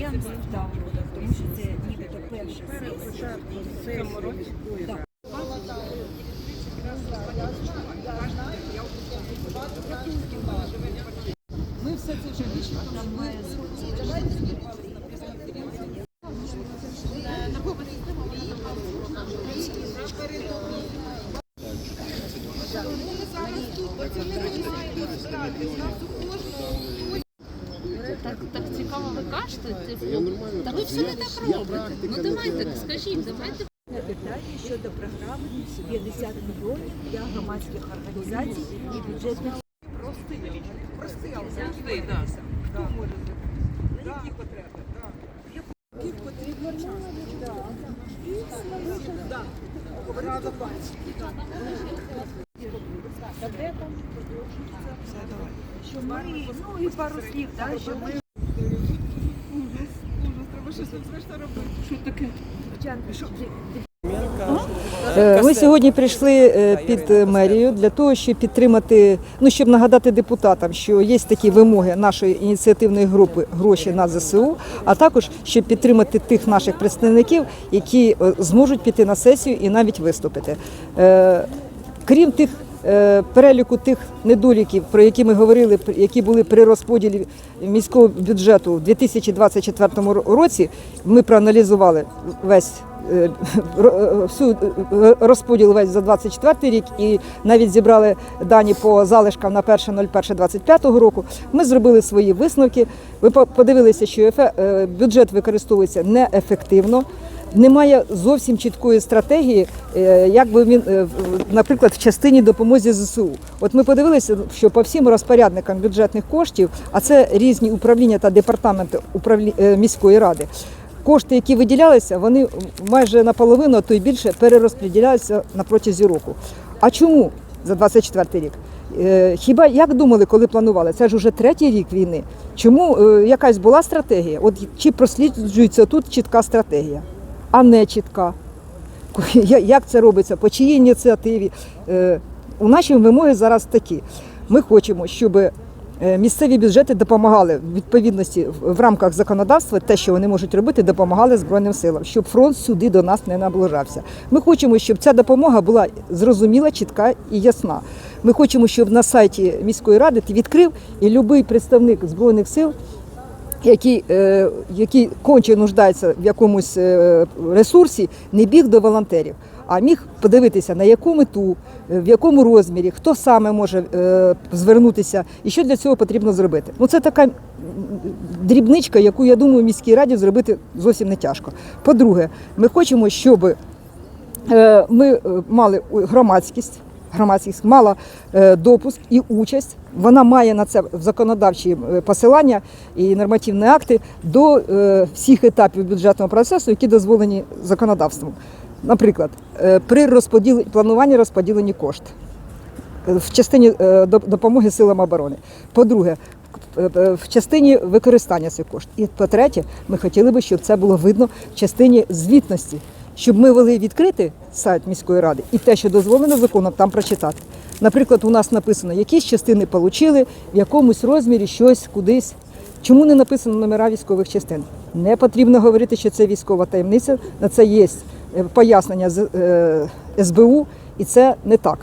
підприємств, там, тому що це нібито перша сесія. Так. Ми все це вже більше там має Так, так цікаво ви кажете. Нормально Та ви все не так робите. Ну давайте, скажіть, давайте. питання щодо програми 50 мільйонів для громадських організацій і бюджетних що ми, ну і пару слів, да, що ми Е, Ми сьогодні прийшли е, під мерію для того, щоб підтримати, ну щоб нагадати депутатам, що є такі вимоги нашої ініціативної групи гроші на ЗСУ, а також щоб підтримати тих наших представників, які е, зможуть піти на сесію і навіть виступити. Е, Крім тих переліку тих недоліків, про які ми говорили, які були при розподілі міського бюджету у 2024 році, ми проаналізували весь е, е, всю е, розподіл весь за 24 рік і навіть зібрали дані по залишкам на 1.01.25 року. Ми зробили свої висновки. Ви по- подивилися, що е, бюджет використовується неефективно. Немає зовсім чіткої стратегії, е, як би він, е, наприклад, в частині допомозі ЗСУ. От ми подивилися, що по всім розпорядникам бюджетних коштів, а це різні управління та департаменти управлі... е, міської ради. Кошти, які виділялися, вони майже наполовину, а то й більше перерозподіляються на протязі року. А чому за 24 рік? Хіба як думали, коли планували? Це ж уже третій рік війни. Чому якась була стратегія? От чи просліджується тут чітка стратегія, а не чітка? Як це робиться? По чиїй ініціативі? Е, У наші вимоги зараз такі. Ми хочемо, щоб е, місцеві бюджети допомагали в відповідності в- в рамках законодавства, те, що вони можуть робити, допомагали Збройним силам, щоб фронт сюди до нас не наближався. Ми хочемо, щоб ця допомога була зрозуміла, чітка і ясна. Ми хочемо, щоб на сайті міської ради ти відкрив і будь-який представник збройних сил який, е, який конче нуждається в якомусь е, ресурсі, не біг до волонтерів, а міг подивитися на яку мету, е, в якому розмірі, хто саме може звернутися і що для цього потрібно зробити. Ну це така дрібничка, яку я думаю, міській раді зробити зовсім не тяжко. По-друге, ми хочемо, щоб ми мали громадськість. Громадськість мала е, допуск і участь. Вона має на це законодавчі е, посилання і нормативні акти до е, всіх етапів бюджетного процесу, які дозволені законодавством. Наприклад, при розподіл... плануванні розподілені кошти в частині допомоги силам оборони. По-друге, в частині використання цих коштів. І по-третє, ми хотіли би, щоб це було видно в частині звітності, щоб ми вели відкрити сайт міської ради і те, що дозволено законом, там прочитати. Наприклад, у нас написано, якісь частини отримали, в якомусь розмірі щось кудись. Чому не написано номера військових частин? Не потрібно говорити, що це військова таємниця. На це є е, пояснення з е, СБУ, і це не так.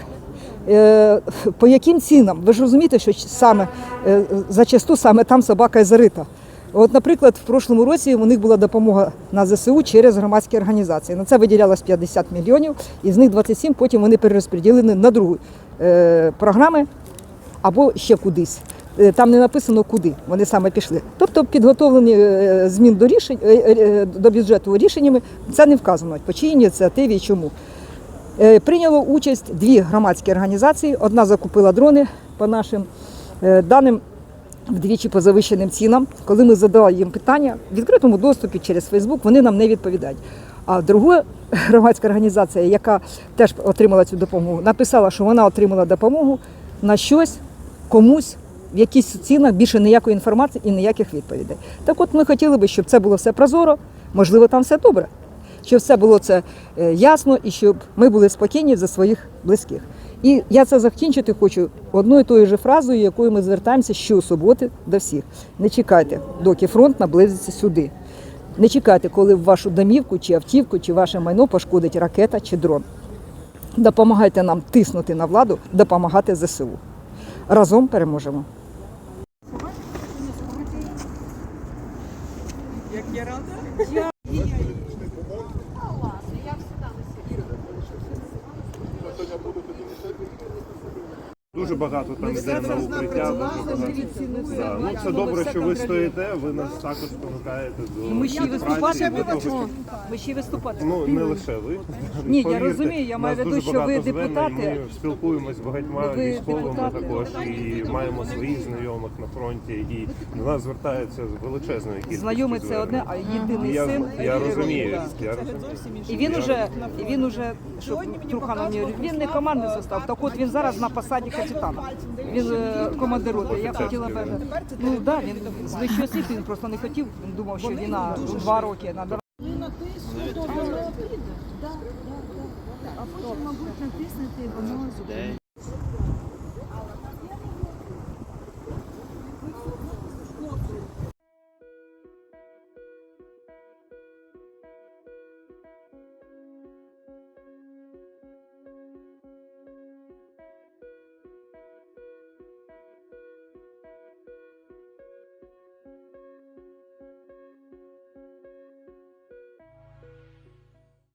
Е, По яким цінам? Ви ж розумієте, що саме зачасту саме там собака і зарита. От, наприклад, в прошлому році у них була допомога на ЗСУ через громадські організації. На це виділялось 50 мільйонів, і з них 27 потім вони перерозподілені на другу е, програми або ще кудись. Е, Там не написано куди вони саме пішли. Тобто підготовлені е, змін до рішень е, до бюджету рішеннями. Це не вказано по чиїй ініціативі і чому. Прийняло участь дві громадські організації. Одна закупила дрони по нашим даним вдвічі по завищеним цінам. Коли ми задали їм питання в відкритому доступі через Фейсбук, вони нам не відповідають. А друга громадська організація, яка теж отримала цю допомогу, написала, що вона отримала допомогу на щось комусь. В якихось цінах більше ніякої інформації і ніяких відповідей. Так от ми хотіли би, щоб це було все прозоро, можливо, там все добре, щоб все було це е, ясно і щоб ми були спокійні за своїх близьких. І я це закінчити хочу одною тою же фразою, якою ми звертаємося щосуботи до всіх. Не чекайте, доки фронт наблизиться сюди. Не чекайте, коли в вашу домівку чи автівку, чи ваше майно пошкодить ракета чи дрон. Допомагайте нам тиснути на владу, допомагати ЗСУ. Разом переможемо. Дуже багато там йде на укриття. Дуже багато. Да. Ну це добре, що ви стоїте. Ви нас також спонукаєте до Ми ще й виступати до того, будемо. що- Ми ще й виступати. Ну не лише ви. Ні, я Повірте, розумію, я маю в виду, дуже що ви багато звернень, депутати. Ми спілкуємось з багатьма Ви військовими депутати. також і маємо своїх знайомих на фронті. І до нас звертаються з величезною кількістю. Знайомий це одне, а єдиний Я, син. я розумію. Я розумію. І він уже, і він уже, щоб Труханов не говорив, він не командний состав. Так от він зараз на посаді капітана. Він е, командир. Я хотіла би. ну да, він з вищої освіти, він просто не хотів. Він думав, що війна два роки. Надо А потім, мабуть, натиснути, воно зупинить.